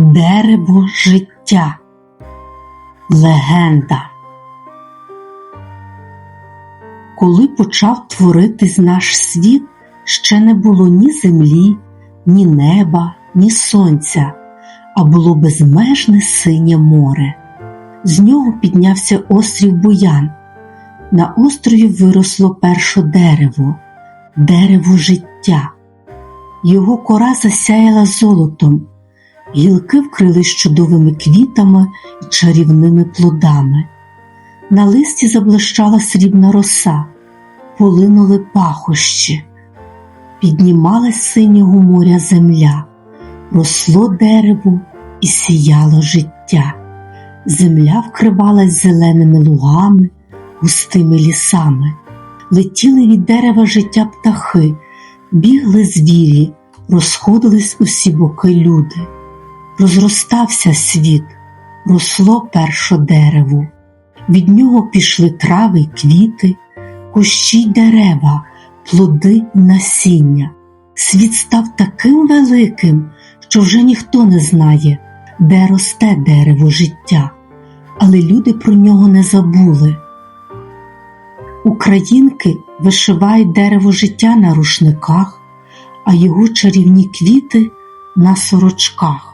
Дерево життя. Легенда. Коли почав творитись наш світ, ще не було ні землі, ні неба, ні сонця, а було безмежне синє море. З нього піднявся острів Буян. На острові виросло перше дерево, дерево життя. Його кора засяяла золотом, гілки вкрились чудовими квітами і чарівними плодами. На листі заблищала срібна роса, полинули пахощі, піднімалась синього моря земля, росло дерево і сіяло життя. Земля вкривалась зеленими лугами, густими лісами, летіли від дерева життя птахи, бігли звірі, розходились усі боки люди. Розростався світ, росло перше дерево, від нього пішли трави й квіти, кущі й дерева, плоди насіння. Світ став таким великим, що вже ніхто не знає, де росте дерево життя, але люди про нього не забули. Українки вишивають дерево життя на рушниках, а його чарівні квіти на сорочках.